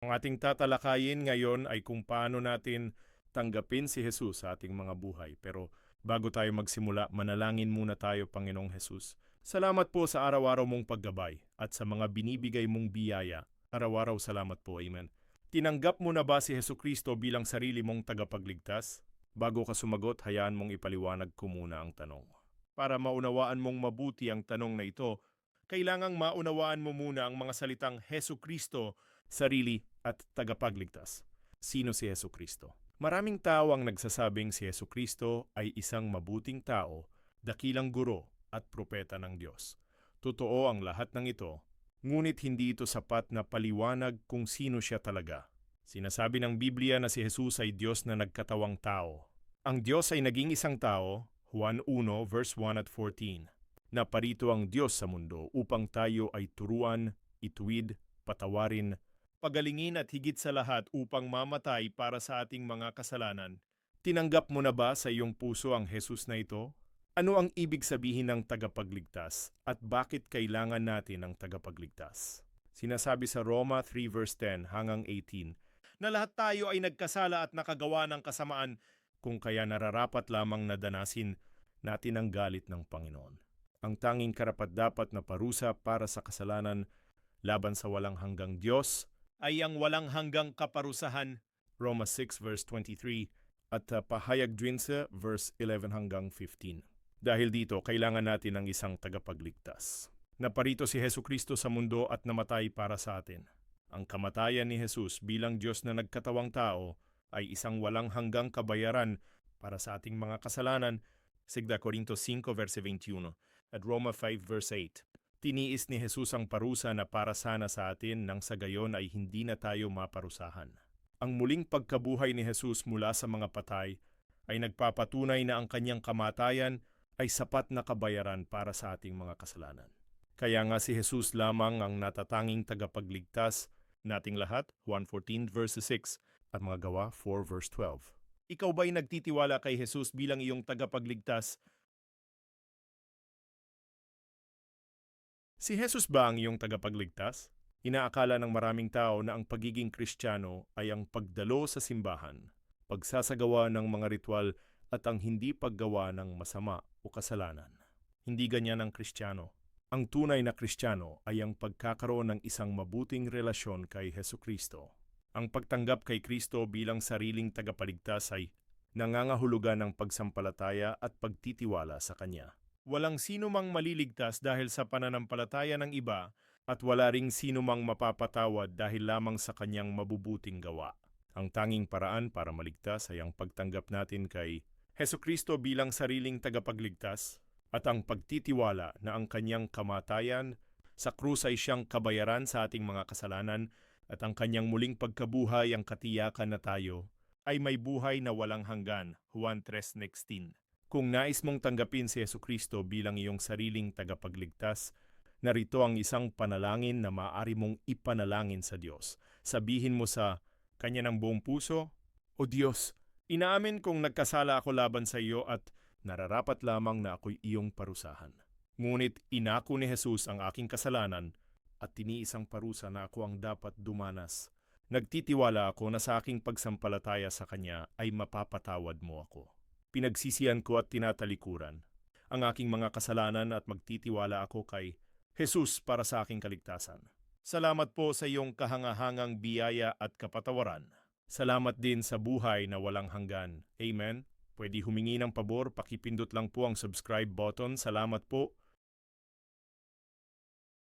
Ang ating tatalakayin ngayon ay kung paano natin tanggapin si Jesus sa ating mga buhay. Pero bago tayo magsimula, manalangin muna tayo, Panginoong Jesus. Salamat po sa araw-araw mong paggabay at sa mga binibigay mong biyaya. Araw-araw salamat po, Amen. Tinanggap mo na ba si Heso Kristo bilang sarili mong tagapagligtas? Bago ka sumagot, hayaan mong ipaliwanag ko muna ang tanong. Para maunawaan mong mabuti ang tanong na ito, kailangang maunawaan mo muna ang mga salitang Heso Kristo, sarili at tagapagligtas. Sino si Heso Kristo? Maraming tao ang nagsasabing si Heso Kristo ay isang mabuting tao, dakilang guro at propeta ng Diyos. Totoo ang lahat ng ito, ngunit hindi ito sapat na paliwanag kung sino siya talaga. Sinasabi ng Biblia na si Jesus ay Diyos na nagkatawang tao. Ang Diyos ay naging isang tao, Juan 1 verse 1 at 14. Naparito ang Diyos sa mundo upang tayo ay turuan, ituwid, patawarin, pagalingin at higit sa lahat upang mamatay para sa ating mga kasalanan. Tinanggap mo na ba sa iyong puso ang Jesus na ito? Ano ang ibig sabihin ng tagapagligtas at bakit kailangan natin ng tagapagligtas? Sinasabi sa Roma 3 verse 10 hanggang 18 na lahat tayo ay nagkasala at nakagawa ng kasamaan kung kaya nararapat lamang na danasin natin ang galit ng Panginoon. Ang tanging karapat-dapat na parusa para sa kasalanan laban sa walang hanggang Diyos ay ang walang hanggang kaparusahan, Roma 6 verse 23, at uh, pahayag din sa verse 11 hanggang 15. Dahil dito, kailangan natin ng isang tagapagligtas. Naparito si Heso Kristo sa mundo at namatay para sa atin. Ang kamatayan ni Jesus bilang Diyos na nagkatawang tao ay isang walang hanggang kabayaran para sa ating mga kasalanan, sigda Corinto 5 verse 21 at Roma 5 verse 8. Tiniis ni Jesus ang parusa na para sana sa atin nang sa gayon ay hindi na tayo maparusahan. Ang muling pagkabuhay ni Jesus mula sa mga patay ay nagpapatunay na ang kanyang kamatayan ay sapat na kabayaran para sa ating mga kasalanan. Kaya nga si Jesus lamang ang natatanging tagapagligtas nating lahat, Juan 14 verse 6 at mga gawa 4 verse 12. Ikaw ba'y nagtitiwala kay Jesus bilang iyong tagapagligtas Si Jesus ba ang iyong tagapagligtas? Inaakala ng maraming tao na ang pagiging kristyano ay ang pagdalo sa simbahan, pagsasagawa ng mga ritual at ang hindi paggawa ng masama o kasalanan. Hindi ganyan ang kristyano. Ang tunay na kristyano ay ang pagkakaroon ng isang mabuting relasyon kay Heso Kristo. Ang pagtanggap kay Kristo bilang sariling tagapaligtas ay nangangahulugan ng pagsampalataya at pagtitiwala sa Kanya. Walang sino mang maliligtas dahil sa pananampalataya ng iba at wala ring sino mang mapapatawad dahil lamang sa kanyang mabubuting gawa. Ang tanging paraan para maligtas ay ang pagtanggap natin kay Heso Kristo bilang sariling tagapagligtas at ang pagtitiwala na ang kanyang kamatayan sa krus ay siyang kabayaran sa ating mga kasalanan at ang kanyang muling pagkabuhay ang katiyakan na tayo ay may buhay na walang hanggan, Juan 3.16. Kung nais mong tanggapin si Yesu Kristo bilang iyong sariling tagapagligtas, narito ang isang panalangin na maaari mong ipanalangin sa Diyos. Sabihin mo sa Kanya ng buong puso, O Diyos, inaamin kong nagkasala ako laban sa iyo at nararapat lamang na ako'y iyong parusahan. Ngunit inako ni Jesus ang aking kasalanan at tiniis ang parusa na ako ang dapat dumanas. Nagtitiwala ako na sa aking pagsampalataya sa Kanya ay mapapatawad mo ako pinagsisiyan ko at tinatalikuran ang aking mga kasalanan at magtitiwala ako kay Jesus para sa aking kaligtasan. Salamat po sa iyong kahangahangang biyaya at kapatawaran. Salamat din sa buhay na walang hanggan. Amen. Pwede humingi ng pabor, pakipindot lang po ang subscribe button. Salamat po